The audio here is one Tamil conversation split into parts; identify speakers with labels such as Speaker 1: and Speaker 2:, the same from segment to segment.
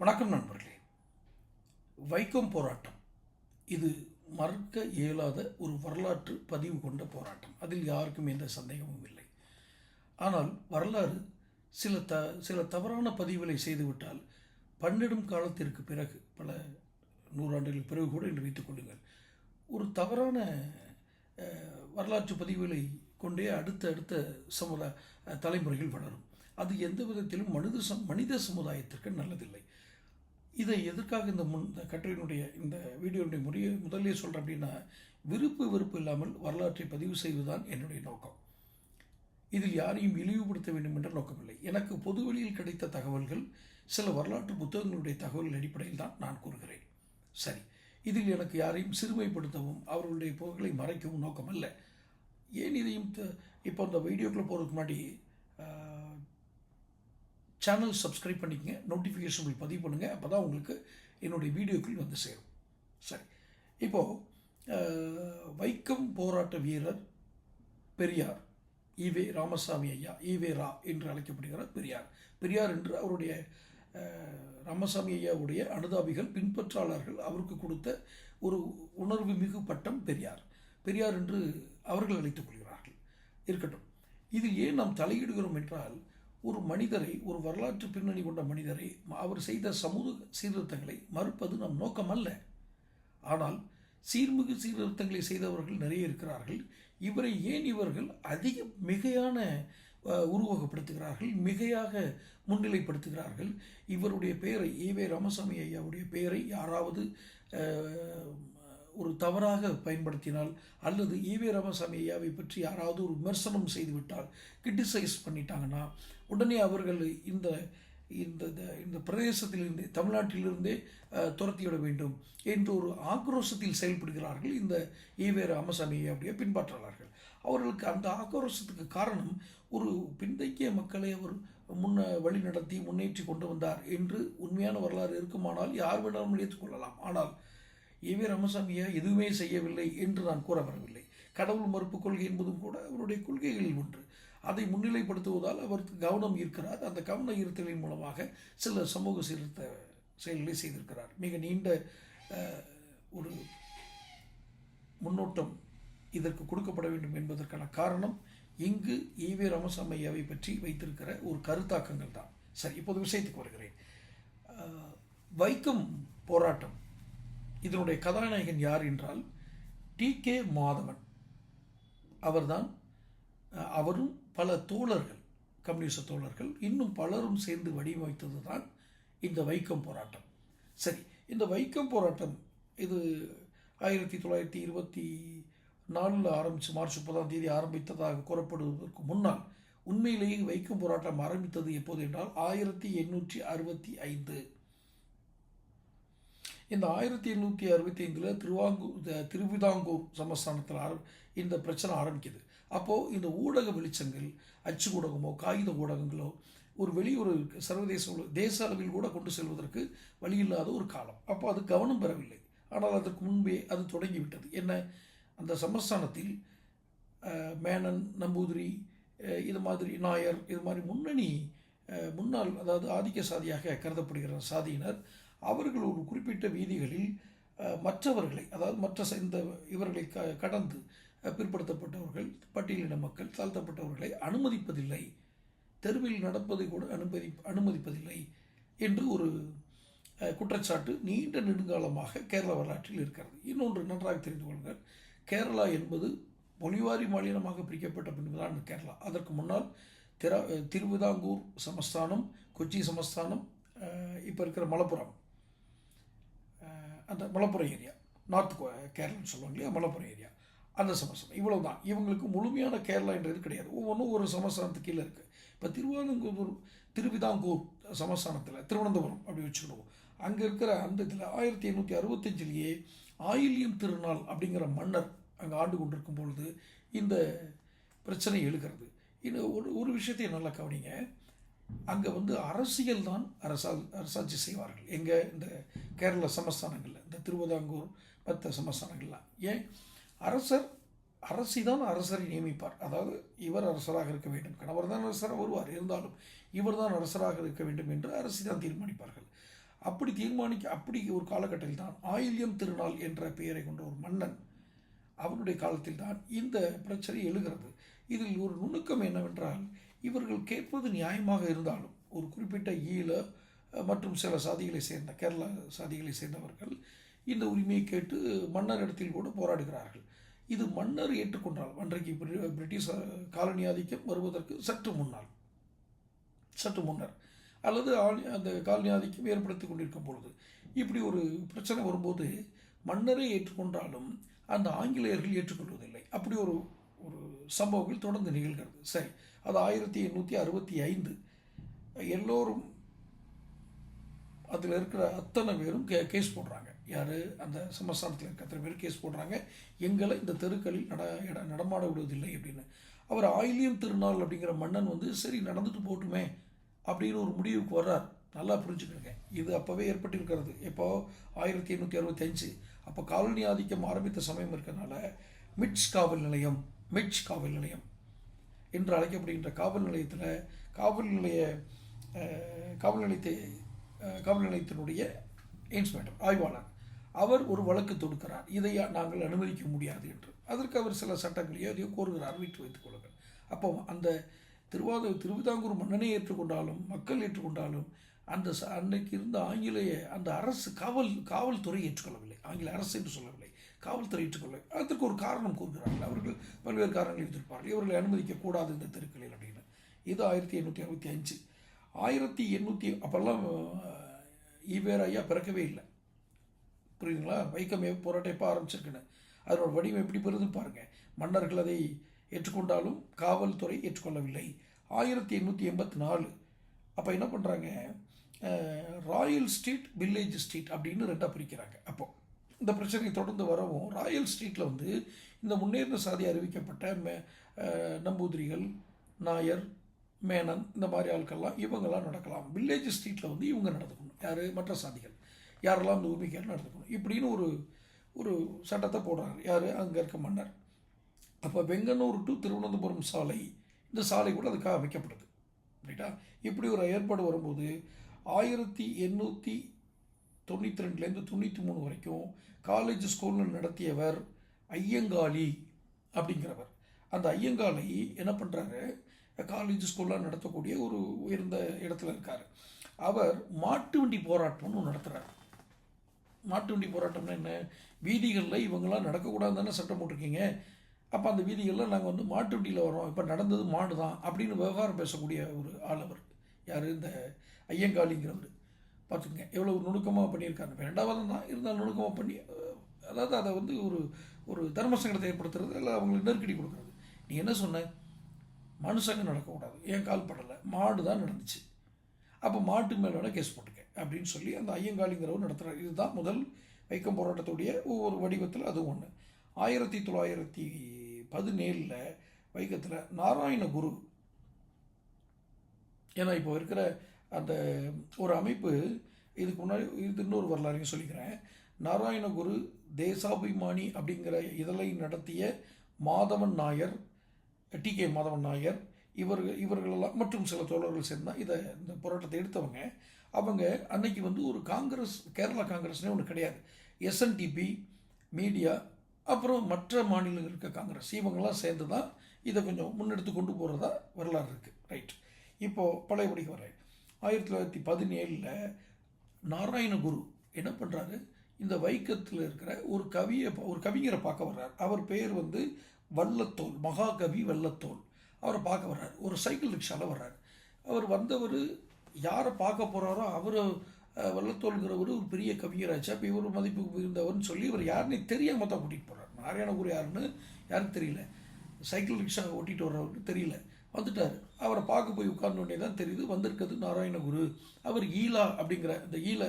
Speaker 1: வணக்கம் நண்பர்களே. வைக்கம் போராட்டம். இது மறுக்க இயலாத ஒரு வரலாற்று பதிவு கொண்ட போராட்டம். அதில் யாருக்கும் எந்த சந்தேகமும் இல்லை. ஆனால் வரலாறு சில த சில தவறான பதிவுகளை செய்துவிட்டால் பன்னெடும் காலத்திற்கு பிறகு பல நூறாண்டுகளுக்கு பிறகு கூட என்று வைத்துக் கொள்ளுங்கள். ஒரு தவறான வரலாற்று பதிவுகளை கொண்டே அடுத்த அடுத்த சமுதாய தலைமுறைகள் வளரும். அது எந்த விதத்திலும் மனித சம் மனித சமுதாயத்திற்கு நல்லதில்லை. இதை எதற்காக இந்த முன் இந்த கட்டுரையினுடைய இந்த வீடியோனுடைய முறையை முதலே சொல்கிறேன் அப்படின்னா விருப்பு வெறுப்பு இல்லாமல் வரலாற்றை பதிவு செய்வதுதான் என்னுடைய நோக்கம். இதில் யாரையும் இழிவுபடுத்த வேண்டும் என்ற நோக்கமில்லை. எனக்கு பொதுவெளியில் கிடைத்த தகவல்கள் சில வரலாற்று புத்தகங்களுடைய தகவல்கள் அடிப்படையில் தான் நான் கூறுகிறேன். சரி. இதில் எனக்கு யாரையும் சிறுமைப்படுத்தவும் அவர்களுடைய புகழை மறைக்கவும் நோக்கம் ஏன் இதையும் த- இப்போ அந்த வீடியோக்குள்ளே போகிறதுக்கு முன்னாடி சேனல் சப்ஸ்கிரைப் பண்ணிக்கங்க. நோட்டிஃபிகேஷன் பில் பதிவு பண்ணுங்கள் அப்போ தான் உங்களுக்கு என்னுடைய வீடியோக்கள் வந்து சேரும். சரி. இப்போது வைக்கம் போராட்ட வீரர் பெரியார் ஈவே ராமசாமி ஐயா ஈவே ரா என்று அழைக்கப்படுகிறார் பெரியார். பெரியார் என்று அவருடைய ராமசாமி ஐயாவுடைய அனுதாபிகள் பின்பற்றாளர்கள் அவருக்கு கொடுத்த ஒரு உணர்வு மிகு பட்டம் பெரியார். பெரியார் என்று அவர்கள் அழைத்துக் கொள்கிறார்கள். இருக்கட்டும். இதில் ஏன் நாம் தலையிடுகிறோம் என்றால் ஒரு மனிதரை ஒரு வரலாற்று பின்னணி கொண்ட மனிதரை அவர் செய்த சமூக சீர்திருத்தங்களை மறுப்பது நம் நோக்கம் அல்ல ஆனால் சீர்மிகு சீர்திருத்தங்களை செய்தவர்கள் நிறைய இருக்கிறார்கள். இவரை ஏன் இவர்கள் அதிக மிகையான உருவகப்படுத்துகிறார்கள் மிகையாக முன்னிலைப்படுத்துகிறார்கள்? இவருடைய பெயரை ஈவே ராமசாமி ஐயாவுடைய பெயரை யாராவது ஒரு தவறாக பயன்படுத்தினால் அல்லது ஈவே ராமசாமி ஐயாவை பற்றி யாராவது ஒரு விமர்சனம் செய்துவிட்டால் கிரிட்டிசைஸ் பண்ணிட்டாங்கன்னா உடனே அவர்கள் இந்த இந்த இந்த- இந்த பிரதேசத்திலிருந்தே தமிழ்நாட்டிலிருந்தே துரத்திவிட வேண்டும் என்ற ஒரு ஆக்ரோஷத்தில் செயல்படுகிறார்கள் இந்த ஈவே ராமசாமி ஐயாவுடைய பின்பற்றாளர்கள் அவர்களுக்கு அந்த ஆக்ரோஷத்துக்கு காரணம் ஒரு பின்தங்கிய மக்களை அவர் முன்ன வழி நடத்தி முன்னேற்றி கொண்டு வந்தார் என்று உண்மையான வரலாறு இருக்குமானால் யார் வேணாலும் ஏற்றுக்கொள்ளலாம் ஆனால் ஈவே ரமசாமியா எதுவுமே செய்யவில்லை என்று நான் கூற வரவில்லை. கடவுள் மறுப்பு கொள்கை என்பதும் கூட அவருடைய கொள்கைகளில் ஒன்று. அதை முன்னிலைப்படுத்துவதால் அவர் கவனம் ஈர்க்கிறார் அந்த கவன ஈர்த்தலின் மூலமாக சில சமூக சீர்திருத்த செயல்களை செய்திருக்கிறார். மிக நீண்ட ஒரு முன்னோட்டம் இதற்கு கொடுக்கப்பட வேண்டும் என்பதற்கான காரணம் இங்கு ஈவே ராமசாமி பற்றி வைத்திருக்கிற ஒரு கருத்தாக்கங்கள் தான். சரி இப்போது விஷயத்துக்கு வருகிறேன். வைக்கம் போராட்டம் இதனுடைய கதாநாயகன் யார் என்றால் டி கே மாதவன். அவர்தான் அவரும் பல தோழர்கள் கம்யூனிச தோழர்கள் இன்னும் பலரும் சேர்ந்து வடிவமைத்தது தான் இந்த வைக்கம் போராட்டம். சரி இந்த வைக்கம் போராட்டம் இது ஆயிரத்தி தொள்ளாயிரத்தி இருபத்தி நாலில் ஆரம்பித்து மார்ச் முப்பதாம் தேதி ஆரம்பித்ததாக கூறப்படுவதற்கு முன்னால் உண்மையிலேயே வைக்கம் போராட்டம் ஆரம்பித்தது எப்போது என்றால் ஆயிரத்தி எண்ணூற்றி அறுபத்தி ஐந்து. இந்த ஆயிரத்தி எண்ணூற்றி அறுபத்தி ஐந்தில் திருவாங்கூர் த- திருவிதாங்கூர் சமஸ்தானத்தில் ஆரம் இந்த பிரச்சனை ஆரம்பிக்குது. அப்போது இந்த ஊடக வெளிச்சங்கள் அச்சு ஊடகமோ காகித ஊடகங்களோ ஒரு வெளியூர் சர்வதேச தேச அளவில் கூட கொண்டு செல்வதற்கு வழி இல்லாத ஒரு காலம். அப்போ அது கவனம் பெறவில்லை. ஆனால் அதற்கு முன்பே அது தொடங்கிவிட்டது. என்ன? அந்த சமஸ்தானத்தில் மேனன் நம்பூதிரி இது மாதிரி நாயர் இது மாதிரி முன்னணி முன்னாள் அதாவது ஆதிக்க சாதியாக கருதப்படுகிற சாதியினர் அவர்கள் ஒரு குறிப்பிட்ட வீதிகளில் மற்றவர்களை அதாவது மற்ற ச- இந்த இவர்களை க கடந்து பிற்படுத்தப்பட்டவர்கள் பட்டியலின மக்கள் தாழ்த்தப்பட்டவர்களை அனுமதிப்பதில்லை. தெருவில் நடப்பதை கூட அனுமதி அனுமதிப்பதில்லை என்று ஒரு குற்றச்சாட்டு நீண்ட நெடுங்காலமாக கேரள வரலாற்றில் இருக்கிறது. இன்னொன்று நன்றாக தெரிந்து கொள்ளுங்கள். கேரளா என்பது மொழிவாரி மாநிலமாக பிரிக்கப்பட்ட பின்புதான் கேரளா. அதற்கு முன்னால் திரா திருவிதாங்கூர் சமஸ்தானம் கொச்சி சமஸ்தானம் இப்போ இருக்கிற மலப்புரம். அந்த மலப்புரம் ஏரியா நார்த் கேரளான்னு சொல்லுவாங்க இல்லையா மலப்புரம் ஏரியா. அந்த சமஸ்தானம் இவ்வளோ தான் இவங்களுக்கு முழுமையான கேரளா என்றது கிடையாது. ஒவ்வொன்றும் ஒரு சமஸ்தானத்துக்கு கீழே இருக்குது இப்போ திருவாதங்கூர் திருவிதாங்கூர் சமஸ்தானத்தில் திருவனந்தபுரம் அப்படி வச்சுக்கிடுவோம் அங்கே இருக்கிற அந்த இதில் ஆயிரத்தி எண்ணூற்றி அறுபத்தஞ்சிலேயே ஆயில்யம் திருநாள் அப்படிங்கிற மன்னர் அங்கே ஆண்டு கொண்டிருக்கும் பொழுது இந்த பிரச்சனை எழுகிறது. இன்னும் ஒரு ஒரு விஷயத்தையும் நல்லா கவனிங்க. அங்கே வந்து அரசியல் தான் அரசா அரசாட்சி செய்வார்கள். எங்கே இந்த கேரள சமஸ்தானங்களில் இந்த திருவிதாங்கூர் மற்ற சமஸ்தானங்கள்லாம் ஏன்? அரசர் அரசி தான் அரசரை நியமிப்பார். அதாவது இவர் அரசராக இருக்க வேண்டும். கணவர் தான் அரசராக வருவார். இருந்தாலும் இவர் தான் அரசராக இருக்க வேண்டும் என்று அரசி தான் தீர்மானிப்பார்கள். அப்படி தீர்மானிக்க அப்படி ஒரு காலகட்டத்தில் தான் ஆயில்யம் திருநாள் என்ற பெயரை கொண்ட ஒரு மன்னன் அவருடைய காலத்தில் தான் இந்த பிரச்சனை எழுகிறது. இதில் ஒரு நுணுக்கம் என்னவென்றால் இவர்கள் கேட்பது நியாயமாக இருந்தாலும் ஒரு குறிப்பிட்ட ஈழ மற்றும் சில சாதிகளை சேர்ந்த கேரளா சாதிகளை சேர்ந்தவர்கள் இந்த உரிமையை கேட்டு மன்னர் இடத்தில் கூட போராடுகிறார்கள். இது மன்னர் ஏற்றுக்கொண்டால் அன்றைக்கு பிரிட்டிஷ் காலனி ஆதிக்கம் வருவதற்கு சற்று முன்னால் சற்று முன்னர் அல்லது அந்த காலனி ஆதிக்கம் ஏற்படுத்தி கொண்டிருக்கும் பொழுது. இப்படி ஒரு பிரச்சனை வரும்போது மன்னரை ஏற்றுக்கொண்டாலும் அந்த ஆங்கிலேயர்கள் ஏற்றுக்கொள்வதில்லை. அப்படி ஒரு ஒரு சம்பவங்கள் தொடர்ந்து நிகழ்கிறது. சரி அது ஆயிரத்தி எண்ணூற்றி அறுபத்தி ஐந்து. எல்லோரும் அதில் இருக்கிற அத்தனை பேரும் கே கேஸ் போடுறாங்க. யார்? அந்த சமஸ்தானத்தில் இருக்க அத்தனை பேர் கேஸ் போடுறாங்க. எங்களை இந்த தெருக்களில் நட இட- நடமாட விடுவதில்லை அப்படின்னு. அவர் ஆயிலியம் திருநாள் அப்படிங்கிற மன்னன் வந்து சரி நடந்துட்டு போட்டுமே அப்படின்னு ஒரு முடிவுக்கு வர்றார். நல்லா புரிஞ்சுக்கோங்க. இது அப்போவே ஏற்பட்டிருக்கிறது. இப்போ ஆயிரத்தி எண்ணூற்றி அறுபத்தஞ்சு அப்போ காலனி ஆதிக்கம் ஆரம்பித்த சமயம் இருக்கிறதுனால மிட்ஸ் காவல் நிலையம் மிட்ஸ் காவல் நிலையம் என்று அழைக்கப்படுகின்ற காவல் நிலையத்தில் காவல் நிலைய காவல் நிலையத்தை காவல் நிலையத்தினுடைய இன்ஸ்பெக்டர் ஆய்வாளர். அவர் ஒரு வழக்கு தொடுக்கிறார். இதை நாங்கள் அனுமதிக்க முடியாது என்று. அதற்கு அவர் சில சட்டங்களையோ அதையோ கோருகிறார் வீட்டு வைத்துக் கொள்ளுங்கள். அப்போ அந்த திருவாத திருவிதாங்கூர் மன்னனை ஏற்றுக்கொண்டாலும் மக்கள் ஏற்றுக்கொண்டாலும் அந்த ச- அன்னைக்கு இருந்த ஆங்கிலேய அந்த அரசு காவல் காவல்துறை ஏற்றுக்கொள்ளவில்லை. ஆங்கில அரசு என்று சொல்ல காவல்துறை ஏற்றுக்கொள்ள அதற்கு ஒரு காரணம் கூறுகிறார்கள். அவர்கள் பல்வேறு காரணங்களை வைத்திருப்பார்கள் இவர்களை அனுமதிக்கக்கூடாது இந்த தெருக்களில் அப்படின்னு. இது ஆயிரத்தி எண்ணூற்றி அறுபத்தி அஞ்சு. ஆயிரத்தி எண்ணூற்றி அப்போல்லாம் ஈவேர் ஐயா பிறக்கவே இல்லை. புரியுதுங்களா? வைக்கம் போராட்டம் எப்போ ஆரம்பிச்சிருக்குன்னு? அதனோட வடிவம் எப்படி பெறுதுன்னு பாருங்கள் மன்னர்கள் அதை ஏற்றுக்கொண்டாலும் காவல்துறை ஏற்றுக்கொள்ளவில்லை. ஆயிரத்தி எண்ணூற்றி எண்பத்தி நாலு. அப்போ என்ன பண்ணுறாங்க ராயல் ஸ்ட்ரீட் வில்லேஜ் ஸ்ட்ரீட் அப்படின்னு ரெண்டாக பிரிக்கிறாங்க. அப்போது இந்த பிரச்சனை தொடர்ந்து வரவும் ராயல் ஸ்ட்ரீட்டில் வந்து இந்த முன்னேறின சாதி அறிவிக்கப்பட்ட மே நம்பூதிரிகள் நாயர் மேனன் இந்த மாதிரி ஆட்கள்லாம் இவங்கெல்லாம் நடக்கலாம். வில்லேஜ் ஸ்ட்ரீட்டில் வந்து இவங்க நடந்துக்கணும். யார்? மற்ற சாதிகள். யாரெல்லாம் இந்த உரிமைக்காக நடந்துக்கணும்? இப்படின்னு ஒரு ஒரு சட்டத்தை போடுறாரு. யார்? அங்கே இருக்க மன்னர். அப்போ வெங்கனூர் டு திருவனந்தபுரம் சாலை இந்த சாலை கூட அதுக்காக அமைக்கப்படுது ரைட்டா இப்படி ஒரு ஏற்பாடு வரும்போது ஆயிரத்தி எண்ணூற்றி தொண்ணூற்றி ரெண்டுலேருந்து தொண்ணூற்றி மூணு வரைக்கும் காலேஜ் ஸ்கூலில் நடத்தியவர் ஐயங்காளி அப்படிங்கிறவர். அந்த ஐயங்காளி என்ன பண்ணுறாரு காலேஜ் ஸ்கூலில் நடத்தக்கூடிய ஒரு உயர்ந்த இடத்துல இருக்கார். அவர் மாட்டு வண்டி போராட்டம்னு நடத்துகிறார் மாட்டு வண்டி போராட்டம்னா என்ன? வீதிகளில் இவங்கெல்லாம் நடக்கக்கூடாதுன்னு தானே சட்டம் போட்டிருக்கீங்க. அப்போ அந்த வீதிகளில் நாங்கள் வந்து மாட்டு வண்டியில் வரோம் இப்போ நடந்தது மாடு தான் அப்படின்னு விவகாரம் பேசக்கூடிய ஒரு ஆள் அவர். யார்? இந்த ஐயங்காளிங்கிறவர். பார்த்துக்கங்க. எவ்வளோ நுணுக்கமாக பண்ணியிருக்காங்க இப்ப ரெண்டாவது தான். இருந்தாலும் நுணுக்கமாக பண்ணி அதாவது அதை வந்து ஒரு ஒரு தர்ம சங்கடத்தை ஏற்படுத்துறது இல்லை அவங்களுக்கு நெருக்கடி கொடுக்குறது. நீ என்ன சொன்ன? மனுஷங்க நடக்கக்கூடாது. ஏன் கால் படலை? மாடு தான் நடந்துச்சு. அப்போ மாட்டு மேலே வேணால் கேஸ் போட்டுக்க அப்படின்னு சொல்லி அந்த ஐயங்காளிங்கிறவர் நடத்துகிறார் இதுதான் முதல் வைக்கம் போராட்டத்துடைய ஒவ்வொரு வடிவத்தில் அது ஒன்று ஆயிரத்தி தொள்ளாயிரத்தி பதினேழில் வைக்கத்தில் நாராயண குரு ஏன்னா இப்போ இருக்கிற அந்த ஒரு அமைப்பு இதுக்கு முன்னாடி இது இன்னொரு வரலாறையும் சொல்லிக்கிறேன். நாராயணகுரு தேசாபிமானி அப்படிங்கிற இதழை நடத்திய மாதவன் நாயர் டி கே மாதவன் நாயர் இவர்கள் இவர்களெல்லாம் மற்றும் சில தோழர்கள் சேர்ந்தால் இதை இந்த போராட்டத்தை எடுத்தவங்க. அவங்க அன்னைக்கு வந்து ஒரு காங்கிரஸ் கேரளா காங்கிரஸ்னே ஒன்று கிடையாது. எஸ்என்டிபி மீடியா அப்புறம் மற்ற மாநிலங்கள் இருக்க காங்கிரஸ். இவங்கெல்லாம் சேர்ந்து தான் இதை கொஞ்சம் முன்னெடுத்து கொண்டு போகிறதா வரலாறு இருக்குது ரைட். இப்போது பழையபடிக்கு வரேன். ஆயிரத்தி தொள்ளாயிரத்தி பதினேழில் நாராயணகுரு என்ன பண்ணுறாரு இந்த வைக்கத்தில் இருக்கிற ஒரு கவியை ஒரு கவிஞரை பார்க்க வர்றார். அவர் பேர் வந்து வல்லத்தோல் மகாகவி வல்லத்தோல். அவரை பார்க்க வர்றார். ஒரு சைக்கிள் ரிக்ஷாவில் வர்றார். அவர் வந்தவர் யாரை பார்க்க போகிறாரோ அவர் வல்லத்தோல்ங்கிறவர் ஒரு பெரிய கவிஞராச்சு. அப்போ இவர் மதிப்பு இருந்தவர்னு சொல்லி இவர் யாருன்னு தெரியாமல் தான் கூட்டிகிட்டு போகிறார் நாராயணகுரு யாருன்னு யாருன்னு தெரியல? சைக்கிள் ரிக்ஷா ஓட்டிகிட்டு வர்றவருக்கு தெரியல. வந்துட்டார். அவரை பார்க்க போய் உட்கார்ந்தோடனே தான் தெரியுது வந்திருக்கிறது நாராயணகுரு. அவர் ஈலா அப்படிங்கிற இந்த ஈல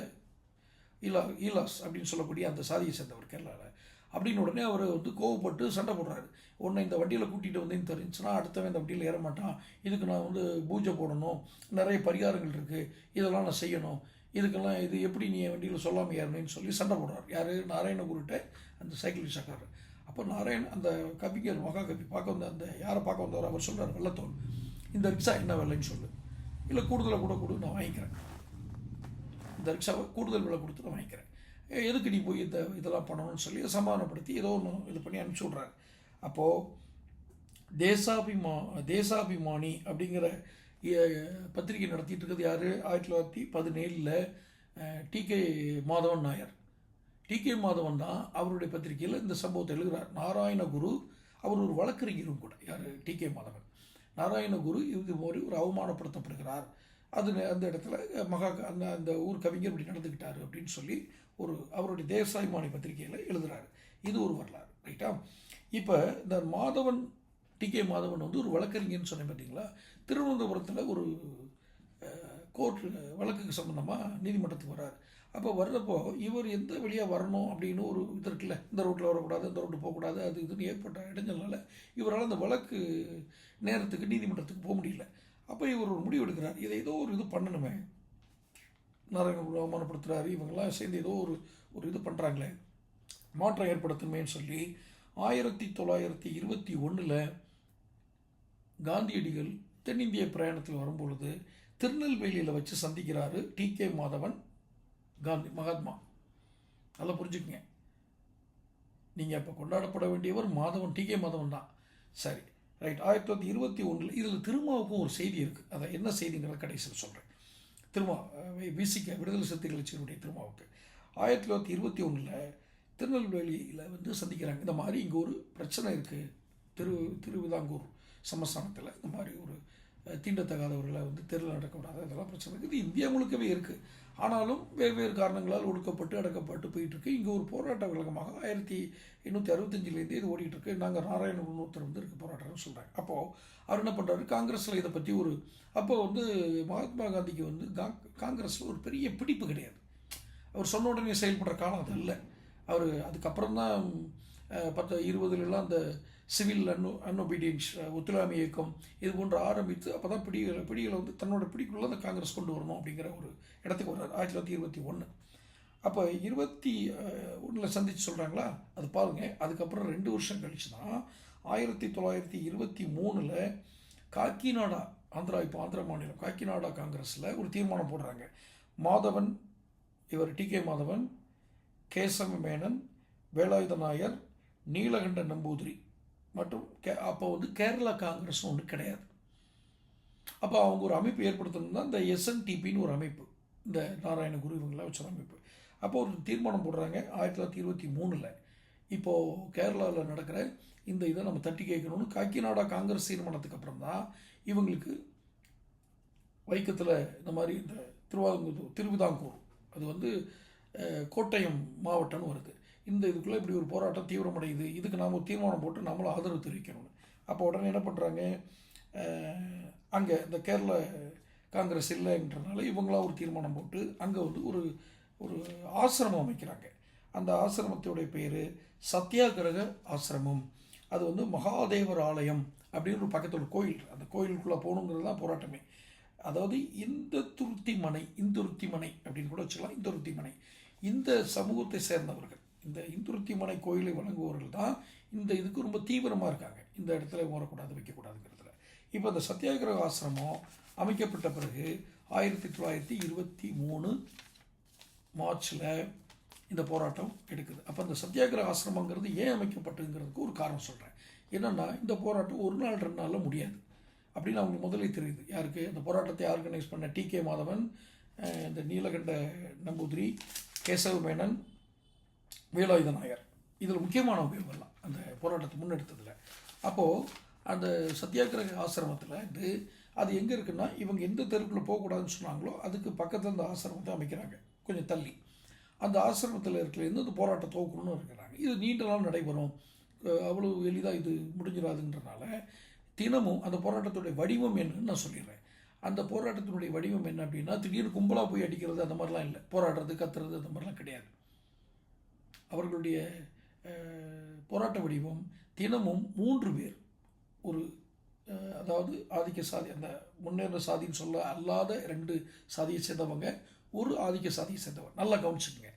Speaker 1: ஈலா ஈலாஸ் அப்படின்னு சொல்லக்கூடிய அந்த சாதியை சேர்ந்தவர் கேரளாவில் அப்படின்னு உடனே அவர் வந்து கோவப்பட்டு சண்டை போடுறாரு. உன்னை இந்த வண்டியில் கூட்டிகிட்டு வந்தேன்னு தெரிஞ்சுன்னா அடுத்தவன் இந்த வண்டியில் ஏற மாட்டான். இதுக்கு நான் வந்து பூஜை போடணும். நிறைய பரிகாரங்கள் இருக்குது இதெல்லாம் நான் செய்யணும். இதுக்கெல்லாம் இது எப்படி நீ என் வண்டியில் சொல்லாமல் ஏறணும்னு சொல்லி சண்டை போடுறார். யார்? நாராயணகுருட்ட அந்த சைக்கிள் ரிக்ஷாக்காரர். அப்போ நாராயண் அந்த கவிஞர் மகாகவி பார்க்க வந்த அந்த யாரை பார்க்க வந்தவர் அவர் சொல்கிறார் வெள்ளத்தோல் இந்த ரிக்ஷா என்ன விலைன்னு சொல்லு. இல்லை கூடுதலாக கூட கொடு நான் வாங்கிக்கிறேன். இந்த ரிக்ஷாவை கூடுதல் விலை கொடுத்து நான் வாங்கிக்கிறேன். எதுக்கு நீ போய் இந்த இதெல்லாம் பண்ணணும்னு சொல்லி சமாதானப்படுத்தி ஏதோ ஒன்று இது பண்ணி அனுப்பிச்சி விட்றாரு. அப்போது தேசாபிமா தேசாபிமானி அப்படிங்கிற அஹ், பத்திரிகை நடத்திட்டு இருக்கிறது யார்? ஆயிரத்தி தொள்ளாயிரத்தி பதினேழில் T K Madhavan Nair. T K Madhavan தான் அவருடைய பத்திரிகையில் இந்த சம்பவத்தை எழுதுகிறார் நாராயணகுரு அவர் ஒரு வழக்கறிஞரும் கூட. யார்? D K Madhavan. நாராயணகுரு இது மாதிரி ஒரு அவமானப்படுத்தப்படுகிறார். அது அந்த இடத்துல மகா அந்த அந்த ஊர் கவிஞர் இப்படி நடந்துக்கிட்டார் அப்படின்னு சொல்லி ஒரு அவருடைய தேசாய்மானி பத்திரிகையில் எழுதுறாரு. இது ஒரு வரலாறு ரைட்டா இப்போ இந்த மாதவன் டி கே மாதவன் வந்து ஒரு வழக்கறிஞர்னு சொன்னேன் பார்த்தீங்களா திருவனந்தபுரத்தில் ஒரு கோர்ட் வழக்குக்கு சம்மந்தமாக நீதிமன்றத்துக்கு வர்றார். அப்போ வர்றப்போ இவர் எந்த வழியாக வரணும் அப்படின்னு ஒரு இது இருக்குல்ல? இந்த ரோட்டில் வரக்கூடாது இந்த ரோட்டு போகக்கூடாது அது இதுன்னு ஏற்பட்ட இடைஞ்சல்னால இவரால் அந்த வழக்கு நேரத்துக்கு நீதிமன்றத்துக்கு போக முடியல. அப்போ இவர் ஒரு முடிவு எடுக்கிறார். இதை ஏதோ ஒரு இது பண்ணணுமே. நாராயணகுரு அவமானப்படுத்துகிறாரு இவங்கெல்லாம் சேர்ந்து ஏதோ ஒரு ஒரு இது பண்ணுறாங்களே மாற்றம் ஏற்படுத்தணுமேன்னு சொல்லி ஆயிரத்தி தொள்ளாயிரத்தி இருபத்தி ஒன்றில் காந்தியடிகள் தென்னிந்திய பிரயாணத்தில் வரும்பொழுது திருநெல்வேலியில் வச்சு சந்திக்கிறாரு டி கே மாதவன். காந்தி மகாத்மா. நல்லா புரிஞ்சுக்குங்க. நீங்கள் அப்போ கொண்டாடப்பட வேண்டியவர் மாதவன் டி கே மாதவன் தான். சரி ரைட். ஆயிரத்தி தொள்ளாயிரத்தி இருபத்தி ஒன்றில் இதில் திருமாவுக்கும் ஒரு செய்தி இருக்குது அதை என்ன செய்திங்கிறத கடைசியில் சொல்கிறேன் திருமா விசிக்க விடுதலை சிறுத்தைகள் கட்சியினுடைய திருமாவுக்கு. ஆயிரத்தி தொள்ளாயிரத்தி இருபத்தி ஒன்றில் திருநெல்வேலியில் வந்து சந்திக்கிறாங்க. இந்த மாதிரி இங்கே ஒரு பிரச்சனை இருக்குது திரு திருவிதாங்கூர் சமஸ்தானத்தில். இந்த மாதிரி ஒரு தீண்டத்தகாதவர்களை வந்து தெருவில் நடக்கக்கூடாது. அதெல்லாம் பிரச்சனை இருக்குது. இது இந்தியா முழுக்கவே இருக்குது ஆனாலும் வெவ்வேறு காரணங்களால் ஒடுக்கப்பட்டு அடக்கப்பட்டு போயிட்டுருக்கு. இங்கே ஒரு போராட்ட விளக்கமாக ஆயிரத்தி எண்ணூற்றி அறுபத்தஞ்சிலேருந்து இது ஓடிட்டுருக்கு. நாங்கள் நாராயணன் ஒருத்தர் வந்து இருக்க போராட்டம்னு சொல்கிறாங்க அப்போது அவர் என்ன பண்ணுறாரு காங்கிரஸில் இதை பற்றி ஒரு அப்போ வந்து மகாத்மா காந்திக்கு வந்து காங்கிரஸில் ஒரு பெரிய பிடிப்பு கிடையாது. அவர் சொன்ன உடனே செயல்படுற காலம் அது இல்லை அவர் அதுக்கப்புறம் தான் பத்து இருபதுலலாம் அந்த சிவில் அன் அன்ஒபீடியன்ஸ் ஒத்துழைமை இயக்கம் இது போன்று ஆரம்பித்து அப்போ தான் பிடிகளை பிடிகளை வந்து தன்னோட பிடிக்குள்ள அந்த காங்கிரஸ் கொண்டு வரணும் அப்படிங்கிற ஒரு இடத்துக்கு வர்றார் ஆயிரத்தி தொள்ளாயிரத்தி இருபத்தி ஒன்று அப்போ இருபத்தி ஒன்றில் சந்தித்து சொல்கிறாங்களா அது பாருங்கள் அதுக்கப்புறம் ரெண்டு வருஷம் கழிச்சு தான் ஆயிரத்தி தொள்ளாயிரத்தி இருபத்தி மூணில் காக்கிநாடா ஆந்திரா இப்போ ஆந்திரா மாநிலம் காக்கிநாடா காங்கிரஸில் ஒரு தீர்மானம் போடுறாங்க. மாதவன் இவர் டி கே மாதவன் கேசவ மேனன் வேலாயுத நாயர் நீலகண்ட நம்பூதிரி. மற்றும் கே அப்போ வந்து கேரளா காங்கிரஸ் ஒன்று கிடையாது. அப்போ அவங்க ஒரு அமைப்பு ஏற்படுத்தணும்னா இந்த எஸ்என்டிபின்னு ஒரு அமைப்பு இந்த நாராயணகுரு இவங்களாம் வச்ச அமைப்பு. அப்போ ஒரு தீர்மானம் போடுறாங்க ஆயிரத்தி தொள்ளாயிரத்தி இருபத்தி மூணில். இப்போது கேரளாவில் நடக்கிற இந்த இதை நம்ம தட்டி கேட்கணும்னு காக்கிநாடா காங்கிரஸ் தீர்மானத்துக்கு அப்புறம் தான் இவங்களுக்கு வைக்கத்தில் இந்த மாதிரி இந்த திருவாங்கூர் திருவிதாங்கூர் அது வந்து கோட்டயம் மாவட்டம்னு வருது. இந்த இதுக்குள்ளே இப்படி ஒரு போராட்டம் தீவிரமடையுது. இதுக்கு நாம் ஒரு தீர்மானம் போட்டு நம்மளும் ஆதரவு தெரிவிக்கணும்னு. அப்போ உடனே என்ன பண்ணுறாங்க அங்கே இந்த கேரள காங்கிரஸ் இல்லைன்றனால இவங்களாம் ஒரு தீர்மானம் போட்டு அங்கே வந்து ஒரு ஒரு ஆசிரமம் அமைக்கிறாங்க. அந்த ஆசிரமத்துடைய பேர் சத்தியாகிரக ஆசிரமம். அது வந்து மகாதேவர் ஆலயம் அப்படின்னு ஒரு பக்கத்தில் ஒரு கோயில் அந்த கோயிலுக்குள்ளே போகணுங்கிறது தான் போராட்டமே. அதாவது இந்த துருத்தி மனை இந்துருத்தி மனை அப்படின்னு கூட வச்சுக்கலாம். இந்துருத்தி மனை இந்த சமூகத்தை சேர்ந்தவர்கள். இந்த இந்துருத்தி மனை கோயிலை வணங்குபவர்கள் தான் இந்த இதுக்கு ரொம்ப தீவிரமாக இருக்காங்க. இந்த இடத்துல ஓரக்கூடாது வைக்கக்கூடாதுங்கிறதுல. இப்போ இந்த சத்தியாகிரக ஆசிரமம் அமைக்கப்பட்ட பிறகு ஆயிரத்தி தொள்ளாயிரத்தி இருபத்தி மூணு மார்ச்சில் இந்த போராட்டம் எடுக்குது. அப்போ இந்த சத்தியாகிரக ஆசிரமங்கிறது ஏன் அமைக்கப்பட்டுங்கிறதுக்கு ஒரு காரணம் சொல்கிறேன் என்னென்னா இந்த போராட்டம் ஒரு நாள் ரெண்டு நாளில் முடியாது. அப்படின்னு அவங்களுக்கு முதலே தெரியுது. யாருக்கு? இந்த போராட்டத்தை ஆர்கனைஸ் பண்ண டி கே மாதவன் இந்த நீலகண்ட நம்பூதிரி கேசவ மேனன் வேலாயுத நாயர். இதில் முக்கியமானவங்க இவங்கெல்லாம் அந்த போராட்டத்தை முன்னெடுத்ததில் அப்போது அந்த சத்தியாகிரக ஆசிரமத்தில் வந்து அது எங்கே இருக்குன்னா இவங்க எந்த தெருக்குள்ளே போகக்கூடாதுன்னு சொன்னாங்களோ அதுக்கு பக்கத்தில் அந்த ஆசிரமத்தை அமைக்கிறாங்க. கொஞ்சம் தள்ளி. அந்த ஆசிரமத்தில் இருக்கிற அந்த போராட்ட துவக்கணும்னு இருக்கிறாங்க. இது நீண்ட நாள் நடைபெறும். அவ்வளோ எளிதாக இது முடிஞ்சிடாதுன்றனால தினமும் அந்த போராட்டத்துடைய வடிவம் என்னன்னு நான் சொல்லிடுறேன். அந்த போராட்டத்தினுடைய வடிவம் என்ன அப்படின்னா திடீர்னு கும்பலாக போய் அடிக்கிறது அந்த மாதிரிலாம் இல்லை. போராடுறது கத்துறது அந்த மாதிரிலாம் கிடையாது. அவர்களுடைய போராட்ட வடிவம் தினமும் மூன்று பேர். ஒரு அதாவது ஆதிக்க சாதி அந்த முன்னேற சாதின்னு சொல்ல அல்லாத ரெண்டு சாதியை சேர்ந்தவங்க ஒரு ஆதிக்க சாதியை சேர்ந்தவன் நல்லா கவனிச்சுக்கோங்க.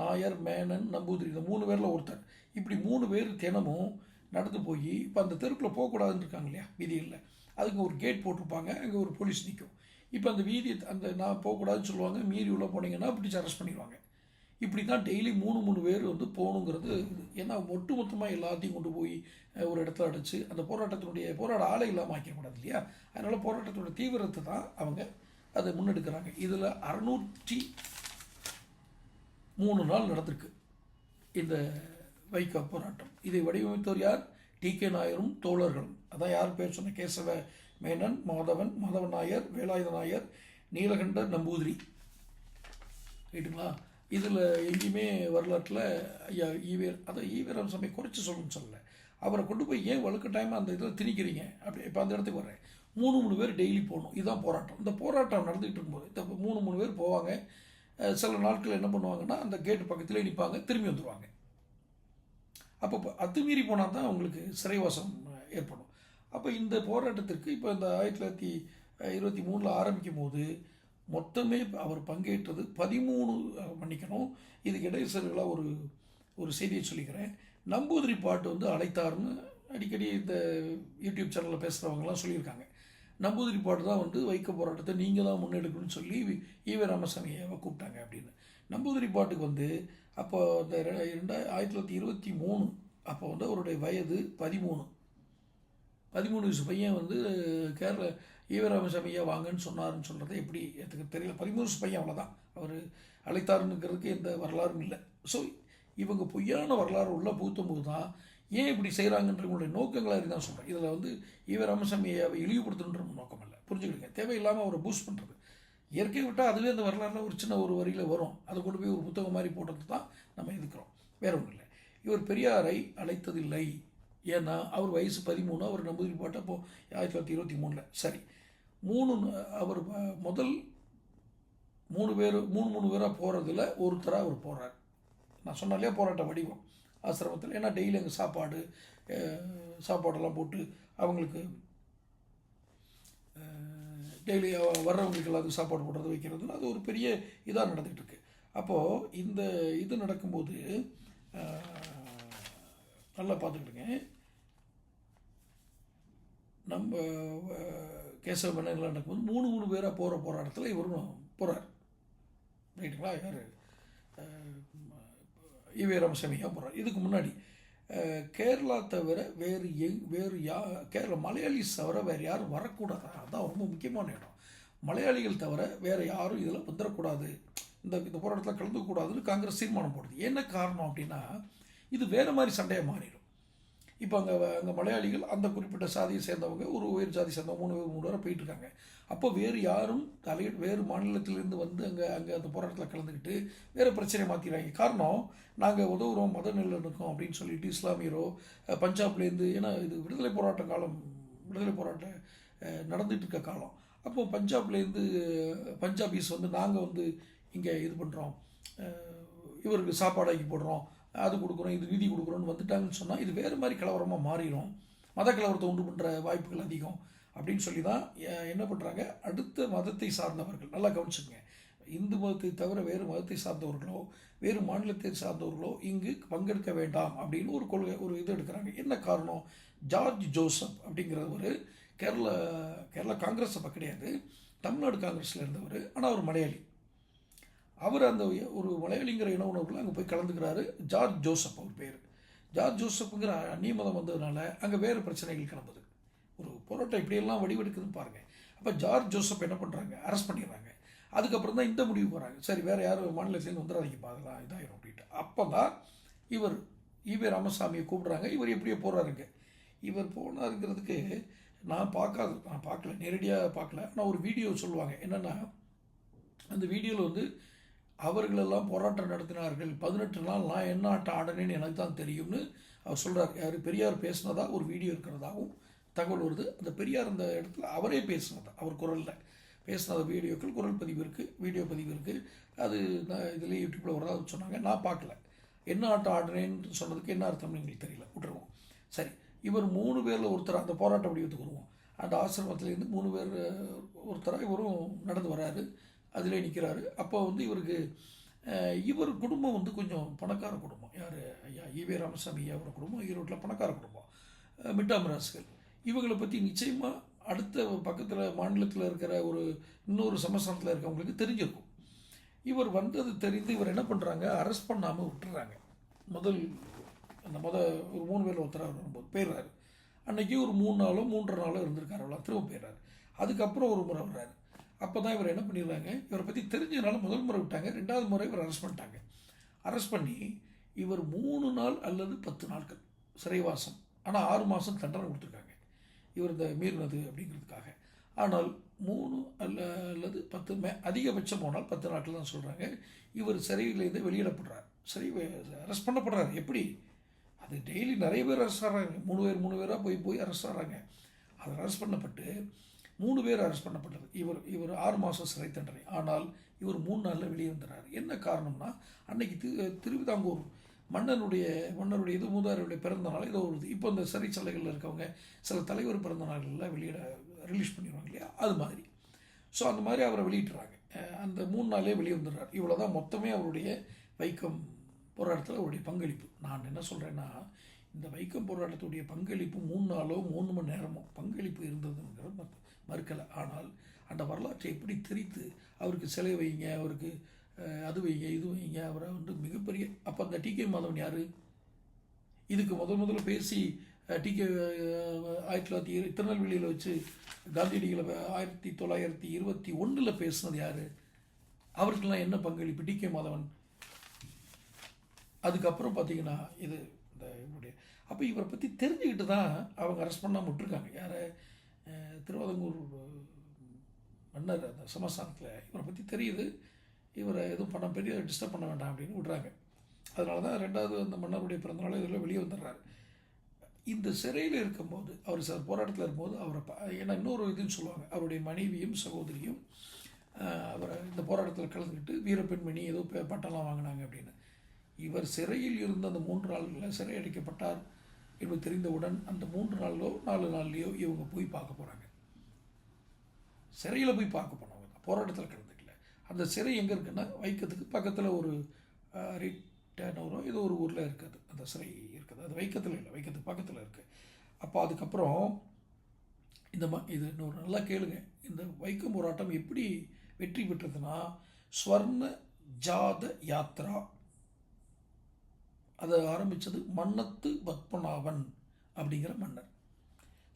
Speaker 1: நாயர் மேனன் நம்பூதிரி இந்த மூணு பேரில் ஒருத்தர். இப்படி மூணு பேர் தினமும் நடந்து போய் இப்போ அந்த தெருக்குள்ளே போகக்கூடாதுன்னு இருக்காங்க இல்லையா விதிகளில். அதுக்கு ஒரு கேட் போட்டிருப்பாங்க அங்கே ஒரு போலீஸ் நிற்கும் இப்போ அந்த வீதி அந்த நான் போகக்கூடாதுன்னு சொல்லுவாங்க மீறி உள்ளே போனீங்கன்னா பிடிச்சி அரெஸ்ட் பண்ணிடுவாங்க. இப்படி தான் டெய்லி மூணு மூணு பேர் வந்து போகணுங்கிறது ஏன்னா ஒட்டு மொத்தமாக எல்லாத்தையும் கொண்டு போய் ஒரு இடத்துல அடைச்சு அந்த போராட்டத்தினுடைய போராட ஆளை இல்லாமல் ஆக்கிடக்கூடாது இல்லையா? அதனால் போராட்டத்தோட தீவிரத்தை தான் அவங்க அதை முன்னெடுக்கிறாங்க. இதில் அறுநூற்றி மூணு நாள் நடந்திருக்கு இந்த வைகா போராட்டம். இதை வடிவமைத்தோர் யார்? டி கே நாயரும் தோழர்களும். அதான் யார் பேர் சொன்ன? கேசவ மேனன் மாதவன் மாதவன் நாயர் வேலாயுத நாயர் நீலகண்ட நம்பூதிரி. ரைட்டுங்களா இதில் எங்கேயுமே வரலாற்றில் ஐயா ஈவேர் அதை ஈவேரம் சமயம் குறைச்சி சொல்லணும்னு சொல்லலை. அவரை கொண்டு போய் ஏன் வழுக்க டைம் அந்த இதில் திணிக்கிறீங்க? அப்படி இப்போ அந்த இடத்துக்கு வர்றேன். மூணு மூணு பேர் டெய்லி போகணும். இதுதான் போராட்டம். இந்த போராட்டம் நடந்துகிட்டு இருக்கும்போது இந்த மூணு மூணு பேர் போவாங்க. சில நாட்கள் என்ன பண்ணுவாங்கன்னா அந்த கேட்டு பக்கத்திலே நிற்பாங்க திரும்பி வந்துடுவாங்க அப்போ அத்துமீறி போனால் தான் அவங்களுக்கு சிறைவாசம் ஏற்படும். அப்போ இந்த போராட்டத்திற்கு இப்போ இந்த ஆயிரத்தி தொள்ளாயிரத்தி இருபத்தி மூணில் ஆரம்பிக்கும் போது மொத்தமே அவர் பங்கேற்றது பதிமூணு மன்னிக்கணும். இதுக்கு இடைச்சல்களாக ஒரு ஒரு செய்தியை சொல்லிக்கிறேன். நம்பூதிரி பாட்டு வந்து அழைத்தார்னு அடிக்கடி இந்த யூடியூப் சேனலில் பேசுகிறவங்கலாம் சொல்லியிருக்காங்க. நம்பூதிரி பாட்டு தான் வந்து வைக்க போராட்டத்தை நீங்கள் தான் முன்னெடுக்கணும்னு சொல்லி ஈவே ராமசாமியை கூப்பிட்டாங்க அப்படின்னு. நம்பூதிரி பாட்டுக்கு வந்து அப்போ இந்த ரெ- ரெண்டா ஆயிரத்தி தொள்ளாயிரத்தி இருபத்தி மூணு அப்போ வந்து அவருடைய வயது பதிமூணு. பதிமூணு வயசு பையன் வந்து கேரள ஈவே ஐயா வாங்கன்னு சொன்னார்னு சொல்கிறது எப்படி எனக்கு தெரியல. பதிமூணு பையன் அவ்வளோதான் அவர் அழைத்தாருங்கிறதுக்கு எந்த வரலாறும் இல்லை. ஸோ இவங்க பொய்யான வரலாறு உள்ள போது தான் ஏன் இப்படி செய்கிறாங்கன்றவங்களுடைய நோக்கங்களாக தான் சொல்கிறேன் இதில் வந்து ஈவ ராமசாமி ஐயாவை இழிவுபடுத்தணுன்ற நோக்கம் இல்லை. புரிஞ்சுக்கிடுங்க. தேவையில்லாமல் அவரை பூஸ்ட் பண்ணுறது இயற்கை விட்டால் அதுவே அந்த வரலாறுல ஒரு சின்ன ஒரு வரியில் வரும். அதை கொண்டு போய் ஒரு புத்தகம் மாதிரி போட்டது தான் நம்ம எதுக்குறோம் வேற ஒன்றும் இல்லை. இவர் பெரியாரை அழைத்ததில்லை. ஏன்னா அவர் வயசு பதிமூணு அவர் நம்பூதிரி போட்டப்போ ஆயிரத்தி தொள்ளாயிரத்தி இருபத்தி மூணில். சரி. மூணு அவர் முதல் மூணு பேர் மூணு மூணு பேராக போகிறதுல ஒருத்தராக அவர் போகிறார் நான் சொன்னாலே போராட்ட வடிவம். ஆசிரமத்தில் ஏன்னா டெய்லி அங்கே சாப்பாடு சாப்பாடெல்லாம் போட்டு அவங்களுக்கு டெய்லி வர்றவங்களுக்கு எல்லாத்துக்கும் சாப்பாடு போடுறது வைக்கிறது அது ஒரு பெரிய இதாக நடந்துகிட்டு இருக்கு. அப்போது இந்த இது நடக்கும்போது நல்லா பார்த்துக்கிட்டுங்க நம்ம கேசவ மன்னர்கள் நடக்கும்போது மூணு மூணு பேராக போகிற போராட்டத்தில் இவரும் போகிறார் ரைட்டுங்களா? யார் ஈவே ராமசாமியாக போகிறார் இதுக்கு முன்னாடி கேரளா தவிர வேறு எங் வேறு யா கேரளா மலையாளிஸ் தவிர வேறு யாரும் வரக்கூடாது. அதுதான் ரொம்ப முக்கியமான இடம். மலையாளிகள் தவிர வேறு யாரும் இதில் வந்துடக்கூடாது இந்த இந்த போராட்டத்தில் கலந்துக்கூடாதுன்னு காங்கிரஸ் தீர்மானம் போடுது. என்ன காரணம் அப்படின்னா இது வேறு மாதிரி சண்டையாக மாறிடும். இப்போ அங்கே அங்கே மலையாளிகள் அந்த குறிப்பிட்ட சாதியை சேர்ந்தவங்க ஒரு உயர் சாதி சேர்ந்தவங்க மூணு பேர் மூணு பேரை போயிட்டு இருக்காங்க. அப்போ வேறு யாரும் தலை வேறு மாநிலத்திலிருந்து வந்து அங்கே அங்கே அந்த போராட்டத்தில் கலந்துக்கிட்டு வேறு பிரச்சனையை மாற்றிடுறாங்க காரணம் நாங்கள் உதவுறோம் மத நல்லிணக்கம் அப்படின்னு சொல்லிட்டு இஸ்லாமியரோ பஞ்சாப்லேருந்து ஏன்னா இது விடுதலை போராட்ட காலம் விடுதலை போராட்டம் அஹ், நடந்துட்டு இருக்க காலம். அப்போ பஞ்சாப்லேருந்து பஞ்சாபீஸ் வந்து நாங்கள் வந்து இங்கே இது பண்ணுறோம் இவருக்கு சாப்பாடு ஆக்கி போடுறோம். அது கொடுக்குறோம் இது நிதி கொடுக்குறோன்னு வந்துட்டாங்கன்னு சொன்னால் இது வேறு மாதிரி கலவரமாக மாறிடும் மத கலவரத்தை உண்டு பண்ணுற வாய்ப்புகள் அதிகம் அப்படின்னு சொல்லி தான் என்ன பண்ணுறாங்க அடுத்த மதத்தை சார்ந்தவர்கள் நல்லா கவனிச்சுங்க இந்து மதத்தை தவிர வேறு மதத்தை சார்ந்தவர்களோ வேறு மாநிலத்தை சார்ந்தவர்களோ இங்கு பங்கெடுக்க வேண்டாம் அப்படின்னு ஒரு கொள்கை ஒரு இது எடுக்கிறாங்க. என்ன காரணம்? ஜார்ஜ் ஜோசப் அப்படிங்கிற ஒரு கேரளா கேரளா காங்கிரஸ் அப்போ கிடையாது. தமிழ்நாடு காங்கிரஸில் இருந்தவர் ஆனால் அவர் மலையாளி. அவர் அந்த ஒரு மலையாளிங்கிற இன உணவுல அங்கே போய் கலந்துக்கிறாரு. ஜார்ஜ் ஜோசப் அவர் பேர். ஜார்ஜ் ஜோசப்புங்கிற அந்நிய மதம் வந்ததுனால அங்கே வேறு பிரச்சனைகள் கிளம்புது. ஒரு போராட்டம் இப்படியெல்லாம் வடிவெடுக்குதுன்னு பாருங்கள் அப்போ ஜார்ஜ் ஜோசப் என்ன பண்ணுறாங்க அரெஸ்ட் பண்ணிடுறாங்க. அதுக்கப்புறம் தான் இந்த முடிவு போகிறாங்க சரி வேறு யாரும் மாநிலத்திலேருந்து வந்துடாதீங்கப்பா பார்க்கலாம் இதாயிரும் அப்படின்ட்டு. அப்போ தான் இவர் ஈவே ராமசாமியை கூப்பிட்றாங்க. இவர் எப்படியோ போகிறாருங்க இவர் போனாருங்கிறதுக்கு நான் பார்க்காது நான் பார்க்கல. நேரடியாக பார்க்கல. ஆனால் ஒரு வீடியோ சொல்லுவாங்க. என்னென்னா அந்த வீடியோவில் வந்து அவர்களெல்லாம் போராட்டம் நடத்தினார்கள். பதினெட்டு நாள் நான் என்ன ஆட்டம் ஆடினேன்னு எனக்கு தான் தெரியும்னு அவர் சொல்கிறார் யார்? பெரியார் பேசினதாக ஒரு வீடியோ இருக்கிறதாகவும் தகவல் வருது. அந்த பெரியார் அந்த இடத்துல அவரே பேசினதா? அவர் குரலில் பேசின வீடியோக்கள் குரல் பதிவு இருக்குது வீடியோ பதிவு இருக்குது அது நான் இதில் யூடியூப்பில் வரதா சொன்னாங்க. நான் பார்க்கல. என்ன ஆட்டம் ஆடினேன்னு சொன்னதுக்கு என்ன அர்த்தம்னு எங்களுக்கு தெரியல. விட்டுருவோம். சரி இவர் மூணு பேரில் ஒருத்தர் அந்த போராட்ட வடிவத்துக்கு வருவோம். அந்த ஆசிரமத்துலேருந்து மூணு பேர் ஒருத்தராக இவரும் நடந்து வராரு. அதில் நிற்கிறாரு அப்போ வந்து இவருக்கு இவர் குடும்பம் வந்து கொஞ்சம் பணக்கார குடும்பம். யார்? ஐயா ஈவே ராமசாமி ஐயாவோட குடும்பம் ஈரோட்டில் பணக்கார குடும்பம். அஹ், மிட்டாமிராசுகள். இவங்களை பற்றி நிச்சயமாக அடுத்த பக்கத்தில் மாநிலத்தில் இருக்கிற ஒரு இன்னொரு சமஸ்தானத்தில் இருக்கவங்களுக்கு தெரிஞ்சிருக்கும். இவர் வந்தது தெரிந்து இவர் என்ன பண்ணுறாங்க அரெஸ்ட் பண்ணாமல் விட்டுறாங்க. முதல் அந்த முதல் ஒரு மூணு பேர் ஒருத்தராக வரும்போது போயிடுறாரு. அன்றைக்கி ஒரு மூணு நாளோ மூன்று நாளோ இருந்திருக்காரு. அவ்வளோ திரும்ப போயிடுறாரு. அதுக்கப்புறம் ஒரு முறை வர்றாரு. அப்போ தான் இவர் என்ன பண்ணிடுறாங்க? இவரை பற்றி தெரிஞ்சதுனால முதல் முறை விட்டாங்க. ரெண்டாவது முறை இவர் அரெஸ்ட் பண்ணிட்டாங்க. அரெஸ்ட் பண்ணி இவர் மூணு நாள் அல்லது பத்து நாட்கள் சிறைவாசம். ஆனால் ஆறு மாதம் தண்டனை கொடுத்துருக்காங்க. இவர் இந்த மீறினது அப்படிங்கிறதுக்காக. ஆனால் மூணு அல்ல அல்லது பத்து மே அதிகபட்சம் போனால் பத்து நாட்கள் தான் சொல்கிறாங்க இவர் சிறையிலேருந்து வெளியிடப்படுறார். சிறை அரெஸ்ட் பண்ணப்படுறாரு. எப்படி? அது டெய்லி நிறைய பேர் அரெஸ்ட் ஆகிறாங்க. மூணு பேர் மூணு பேராக போய் போய் அரெஸ்ட் ஆகிறாங்க. அதை அரெஸ்ட் பண்ணப்பட்டு மூணு பேர் அரெஸ்ட் பண்ணப்பட்டது. இவர் இவர் ஆறு மாதம் சிறை தண்டனை. ஆனால் இவர் மூணு நாளில் வெளியே வந்துடுறார் என்ன காரணம்னா அன்னைக்கு திரு திருவிதாங்கூர் மன்னனுடைய மன்னருடைய இது மூதாருடைய பிறந்த நாள் ஏதோ ஒரு இப்போ இந்த சிறைச்சாலைகளில் இருக்கவங்க சில தலைவர் பிறந்த நாள்களில் வெளியிட ரிலீஸ் பண்ணிடுவாங்க இல்லையா? அது மாதிரி. ஸோ அந்த மாதிரி அவரை வெளியிட்டுறாங்க. அந்த மூணு நாளே வெளியே வந்துடுறார். இவ்வளோ தான் மொத்தமே அவருடைய வைக்கம் போராட்டத்தில் அவருடைய பங்களிப்பு. நான் என்ன சொல்கிறேன்னா இந்த வைக்கம் போராட்டத்துடைய பங்களிப்பு மூணு நாளோ மூணு மணி நேரமோ? பங்களிப்பு இருந்ததுங்கிறது மறு மறுக்கலை. ஆனால் அந்த வரலாற்றை எப்படி திரித்து அவருக்கு சிலை வைங்க அவருக்கு அது வைங்க இது வைங்க அவரை வந்து மிகப்பெரிய அப்போ அந்த டி கே மாதவன் யார்? இதுக்கு முதல் முதல்ல பேசி டி கே ஆயிரத்தி தொள்ளாயிரத்தி இரு திருநெல்வேலியில் வச்சு காந்தியடிகளை ஆயிரத்தி தொள்ளாயிரத்தி இருபத்தி ஒன்றில் பேசினது யார்? அவருக்கெல்லாம் என்ன பங்களிப்பு? T K Madhavan. அதுக்கப்புறம் பார்த்தீங்கன்னா இது இந்த இவருடைய அப்போ இவரை பற்றி தெரிஞ்சுக்கிட்டு தான் அவங்க அரெஸ்ட் பண்ணாமல் விட்டுருக்காங்க. யாரை? திருவாதங்கூர் மன்னர் அந்த சமஸ்தானத்தில் இவரை பற்றி தெரியுது. இவரை எதுவும் பண்ண பெரிய டிஸ்டர்ப் பண்ண வேண்டாம் அப்படின்னு விடுறாங்க. அதனால தான் ரெண்டாவது அந்த மன்னருடைய பிறந்தநாள் இதில் வெளியே வந்துடுறாரு. இந்த சிறையில் இருக்கும்போது அவர் சார் போராட்டத்தில் இருக்கும்போது அவரை ஏன்னா இன்னொரு இதுன்னு சொல்லுவாங்க. அவருடைய மனைவியும் சகோதரியும் அவரை இந்த போராட்டத்தில் கலந்துக்கிட்டு வீரப்பெண்மணி ஏதோ பட்டம்லாம் வாங்கினாங்க அப்படின்னு. இவர் சிறையில் இருந்த அந்த மூன்று நாள்களில் சிறை அடைக்கப்பட்டார் என்பது தெரிந்தவுடன் அந்த மூன்று நாளிலோ நாலு நாள்லையோ இவங்க போய் பார்க்க போகிறாங்க சிறையில் போய் பார்க்க போனவங்க தான். போராட்டத்தில் கலந்துக்கல அந்த சிறை எங்கே இருக்குன்னா வைக்கத்துக்கு பக்கத்தில் ஒரு ரிட்டனூரோ ஏதோ ஒரு ஊரில் இருக்குது. அந்த சிறை இருக்குது. அது வைக்கத்தில் இல்லை. வைக்கத்துக்கு பக்கத்தில் இருக்குது அப்போ அதுக்கப்புறம் இந்த ம இது இன்னொரு நல்லா கேளுங்க. இந்த வைக்கம் போராட்டம் எப்படி வெற்றி பெற்றதுன்னா ஸ்வர்ண ஜாத யாத்ரா அதை ஆரம்பித்தது மன்னத்து பத்மநாபன் அப்படிங்கிற மன்னர்.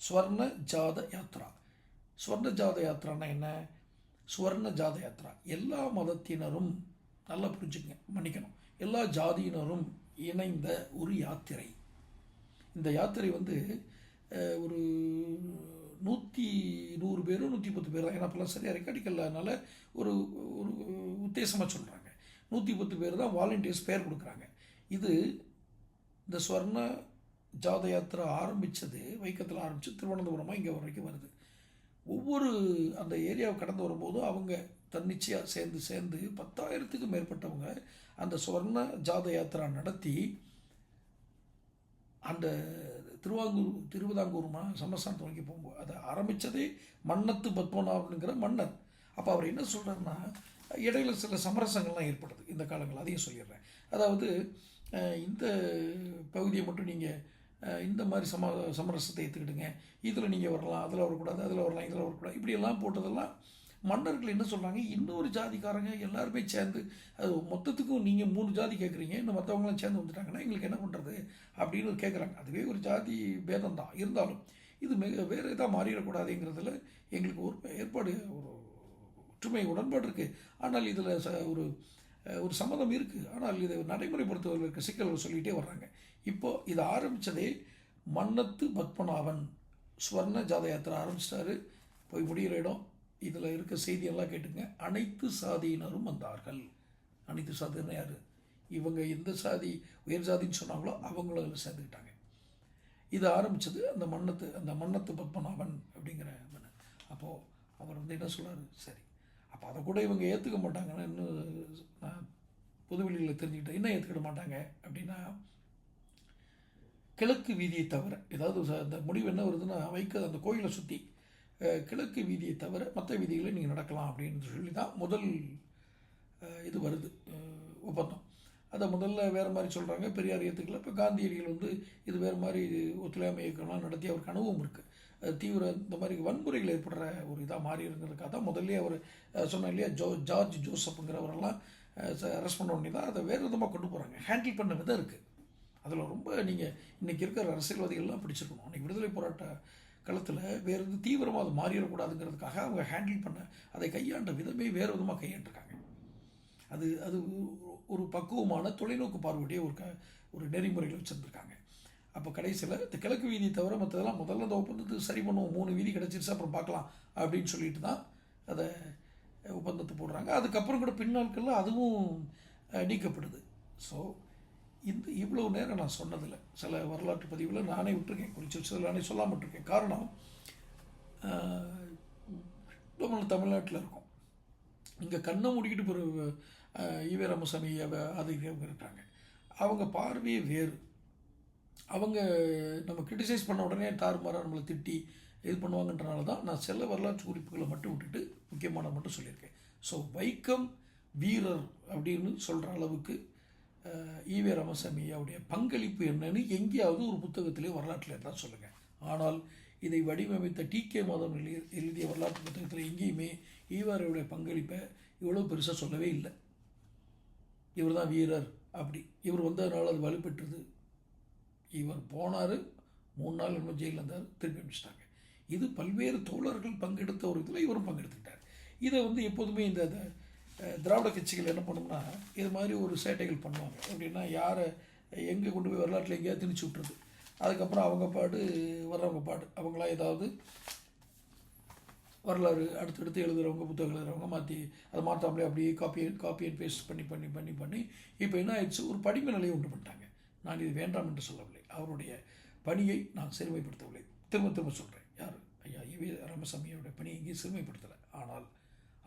Speaker 1: ஸ்வர்ண ஜாத யாத்ரா. ஸ்வர்ண ஜாத யாத்ரான்னா என்ன? ஸ்வர்ண ஜாத யாத்ரா. எல்லா மதத்தினரும் நல்லா புரிஞ்சுக்கங்க மன்னிக்கணும். எல்லா ஜாதியினரும் இணைந்த ஒரு யாத்திரை. இந்த யாத்திரை வந்து ஒரு நூற்றி நூறு பேரும் நூற்றி பத்து பேர் தான் ஏன்னா அப்போல்லாம் சரியாக ரெக்கார்டிக்கல்லாதனால ஒரு ஒரு உத்தேசமாக சொல்கிறாங்க நூற்றி பத்து பேர் தான் வாலண்டியர்ஸ் பேர் கொடுக்குறாங்க. இது இந்த ஸ்வர்ண ஜாத யாத்திரை ஆரம்பித்தது வைக்கத்தில் ஆரம்பித்து திருவனந்தபுரமாக இங்கே வரைக்கும் வருது. ஒவ்வொரு அந்த ஏரியாவை கடந்து வரும்போதும் அவங்க தன்னிச்சையாக சேர்ந்து சேர்ந்து பத்தாயிரத்துக்கும் மேற்பட்டவங்க அந்த ஸ்வர்ண ஜாத யாத்திரா நடத்தி அந்த திருவாங்கூர் திருவிதாங்கூர்மா சமஸ்தானத்தை நோக்கி போகும்போது அதை ஆரம்பித்ததே மன்னத்து பத்மநாபனுங்கிற மன்னர். அப்போ அவர் என்ன சொல்கிறாருன்னா இடையில சில சமரசங்கள்லாம் ஏற்படுது இந்த காலங்கள் அதையும் சொல்லிடுறேன். அதாவது இந்த பகுதியை மட்டும் நீங்கள் இந்த மாதிரி சம சமரசத்தை ஏற்றுக்கிடுங்க இதில் நீங்கள் வரலாம் அதில் வரக்கூடாது அதில் வரலாம் இதில் வரக்கூடாது. இப்படியெல்லாம் போட்டதெல்லாம் மன்னர்கள் என்ன சொல்கிறாங்க இன்னொரு ஜாதிக்காரங்க எல்லாருமே சேர்ந்து அது மொத்தத்துக்கும் நீங்கள் மூணு ஜாதி கேட்குறீங்க இன்னும் மற்றவங்களாம் சேர்ந்து வந்துட்டாங்கன்னா எங்களுக்கு என்ன பண்ணுறது அப்படின்னு கேட்குறாங்க அதுவே ஒரு ஜாதி பேதம் தான். இருந்தாலும் இது மிக வேறு இதாக மாறிடக்கூடாதுங்கிறதுல எங்களுக்கு ஒரு ஏற்பாடு ஒரு ஒற்றுமை உடன்பாடு இருக்குது ஆனால் இதில் ச ஒரு ஒரு சம்மதம் இருக்குது ஆனால் இதை நடைமுறைப்படுத்துவதற்கு சிக்கல்கள் சொல்லிகிட்டே வர்றாங்க. இப்போ இதை ஆரம்பித்ததே மன்னத்து பத்மநாபன் ஸ்வர்ண ஜாத யாத்திரை ஆரம்பிச்சிட்டாரு. போய் முடிகிற இடம். இதில் இருக்க செய்தியெல்லாம் கேட்டுங்க. அனைத்து சாதியினரும் வந்தார்கள். அனைத்து சாதியினர் யார்? இவங்க எந்த சாதி உயர் சாதின்னு சொன்னாங்களோ அவங்களும் அதில் சேர்ந்துக்கிட்டாங்க. இது ஆரம்பித்தது அந்த மன்னத்து அந்த மன்னத்து பத்மநாபன் அப்படிங்கிற அப்போது அவர் வந்து என்ன சொல்கிறார் சரி. அப்போ அதை கூட இவங்க ஏற்றுக்க மாட்டாங்கன்னு இன்னும் நான் புதுவெளியில் தெரிஞ்சுக்கிட்டேன். என்ன ஏற்றுக்கிட மாட்டாங்க அப்படின்னா கிழக்கு வீதியை தவிர ஏதாவது ச- அந்த முடிவு என்ன வருதுன்னா வைக்க அந்த கோயிலை சுற்றி கிழக்கு வீதியை தவிர மற்ற வீதிகளில் நீங்கள் நடக்கலாம் அப்படின்னு சொல்லி தான் முதல் இது வருது ஒப்பந்தம். அதை முதல்ல வேறு மாதிரி சொல்கிறாங்க பெரியார் ஏற்றுக்கல இப்போ காந்தியடிகள் வந்து இது வேறு மாதிரி ஒத்துழையாமை இயக்கம்லாம் நடத்தி அவருக்கு அனுபவம் இருக்குது தீவிர இந்த மாதிரி வன்முறைகள் ஏற்படுற ஒரு இதாக மாறிடுங்கிறதுக்காக தான் முதல்ல அவர் சொன்னேன் இல்லையா? ஜோ ஜார்ஜ் ஜோசப்புங்கிறவரெல்லாம் அரெஸ்ட் பண்ண உடனே தான் அதை வேறு விதமாக கொண்டு போகிறாங்க ஹேண்டில் பண்ண விதம் இருக்குது அதில் ரொம்ப நீங்கள் இன்றைக்கி இருக்கிற அரசியல்வாதிகள்லாம் பிடிச்சிருக்கணும். அன்றைக்கி விடுதலை போராட்ட களத்தில் வேறு எது தீவிரமாக அது மாறிடக்கூடாதுங்கிறதுக்காக அவங்க ஹேண்டில் பண்ண அதை கையாண்ட விதமே வேறு விதமாக கையாண்டிருக்காங்க. அது அது ஒரு பக்குவமான தொலைநோக்கு பார்வையுடைய ஒரு க ஒரு நெறிமுறைகளை வச்சுருந்துருக்காங்க. அப்போ கடைசியில் இந்த கிழக்கு வீதி தவிர மற்றதெல்லாம் முதல்ல அந்த ஒப்பந்தத்துக்கு சரி பண்ணுவோம் மூணு வீதி கிடச்சிருச்சு அப்புறம் பார்க்கலாம் அப்படின்னு சொல்லிட்டு தான் அதை ஒப்பந்தத்தை போடுறாங்க. அதுக்கப்புறம் கூட பின்னாட்களில் அதுவும் நீக்கப்படுது. ஸோ இந்த இவ்வளோ நேரம் நான் சொன்னதில்லை. சில வரலாற்று பதிவில் நானே விட்டுருக்கேன். குறித்து வச்சதில் நானே சொல்லாமல் விட்டுருக்கேன். காரணம் நம்மள தமிழ்நாட்டில் இருக்கோம். இங்கே கண்ணை மூடிக்கிட்டு பிறகு ஈவே ராமசாமி அவ- அது இருக்காங்க. அவங்க பார்வையே வேறு. அவங்க நம்ம கிரிட்டிசைஸ் பண்ண உடனே தாறுமாறாக நம்மளை திட்டி இது பண்ணுவாங்கன்றனால தான் நான் செல்ல வரலாற்று குறிப்புகளை மட்டும் விட்டுட்டு முக்கியமான மட்டும் சொல்லியிருக்கேன். ஸோ வைக்கம் வீரர் அப்படின்னு சொல்கிற அளவுக்கு ஈவே ராமசாமி பங்களிப்பு என்னன்னு எங்கேயாவது ஒரு புத்தகத்திலே வரலாற்றில் இருந்தால் சொல்லுங்கள் ஆனால் இதை வடிவமைத்த டி கே மாதவன் எழுதிய எழுதிய வரலாற்று புத்தகத்தில் எங்கேயுமே ஈவாரையுடைய பங்களிப்பை இவ்வளோ பெருசாக சொல்லவே இல்லை. இவர் தான் வீரர் அப்படி. இவர் வந்ததுனால அது வலுப்பெற்றது. இவர் போனார் மூணு நாள் இன்னும் ஜெயிலில் இருந்தார் திருப்பி அனுப்பிச்சிட்டாங்க. இது பல்வேறு தோழர்கள் பங்கெடுத்த ஒரு இதில் இவரும் பங்கெடுத்துக்கிட்டார். இதை வந்து எப்போதுமே இந்த திராவிட கட்சிகள் என்ன பண்ணும்னா இது மாதிரி ஒரு சேட்டைகள் பண்ணுவாங்க. அப்படின்னா யாரை எங்கே கொண்டு போய் வரலாற்றில் எங்கேயாவது திணிச்சு விட்டுறது. அதுக்கப்புறம் அவங்க பாடு வர்றவங்க பாடு. அவங்களா ஏதாவது வரலாறு அடுத்தடுத்து எழுதுகிறவங்க புத்தகம் எழுதுகிறவங்க மாற்றி அதை மாற்றாமலே அப்படியே காப்பி காப்பி அண்ட் பேஸ்ட் பண்ணி பண்ணி பண்ணி பண்ணி இப்போ என்ன ஆயிடுச்சு? ஒரு படிம நிலையை உண்டு பண்ணிட்டாங்க. நான் இது வேண்டாம் என்று சொல்லவில்லை. அவருடைய பணியை நான் சிறுமைப்படுத்தவில்லை திரும்ப திரும்ப சொல்கிறேன் யார்? ஐயா இவே ராமசாமியோட பணியை இங்கே சிறுமைப்படுத்தலை ஆனால்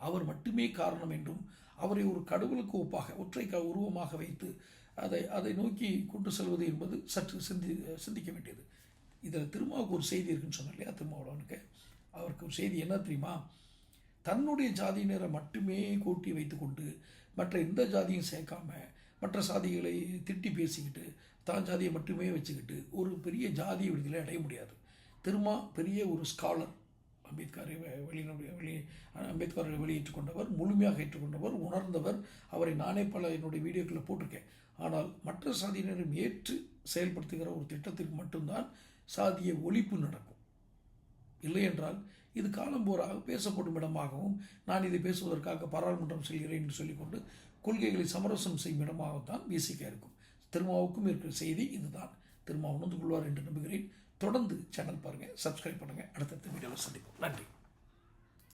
Speaker 1: அவர் மட்டுமே காரணம் என்றும் அவரை ஒரு கடவுளுக்கு ஒப்பாக ஒற்றை க உருவமாக வைத்து அதை அதை நோக்கி கொண்டு செல்வது என்பது சற்று சிந்தி சிந்திக்க வேண்டியது. இதில் திருமாவுக்கு ஒரு செய்தி இருக்குன்னு சொன்னேன் இல்லையா திருமாவளவனுக்கு? அவருக்கு ஒரு செய்தி என்ன தெரியுமா? தன்னுடைய ஜாதியினரை மட்டுமே கூட்டி வைத்துக்கொண்டு மற்ற எந்த ஜாதியும் சேர்க்காம மற்ற சாதிகளை திட்டி பேசிக்கிட்டு தான் ஜாதியை மட்டுமே வச்சுக்கிட்டு ஒரு பெரிய ஜாதி விடுதலை அடைய முடியாது. திருமா பெரிய ஒரு ஸ்காலர் அம்பேத்கரை வெ- வெளி அம்பேத்கரை வெளியேற்றுக் கொண்டவர் முழுமையாக ஏற்றுக்கொண்டவர் உணர்ந்தவர். அவரை நானே பல என்னுடைய வீடியோக்களில் போட்டிருக்கேன். ஆனால் மற்ற சாதியினரும் ஏற்று செயல்படுத்துகிற ஒரு திட்டத்திற்கு மட்டும்தான் சாதிய ஒழிப்பு நடக்கும். இல்லை என்றால் இது காலம்போராக பேசப்படும் இடமாகவும் நான் இதை பேசுவதற்காக பாராளுமன்றம் செல்கிறேன் என்று சொல்லிக்கொண்டு கொள்கைகளை சமரசம் செய்யும் இடமாகத்தான் விசிக இருக்கும். திருமாவுக்கும் இருக்கிற செய்தி இதுதான். திருமா உணர்ந்து கொள்வார் என்று நம்புகிறேன். தொடர்ந்து சேனல் பாருங்கள் சப்ஸ்கிரைப் பண்ணுங்கள் அடுத்தடுத்த வீடியோவில் சந்திப்போம். நன்றி.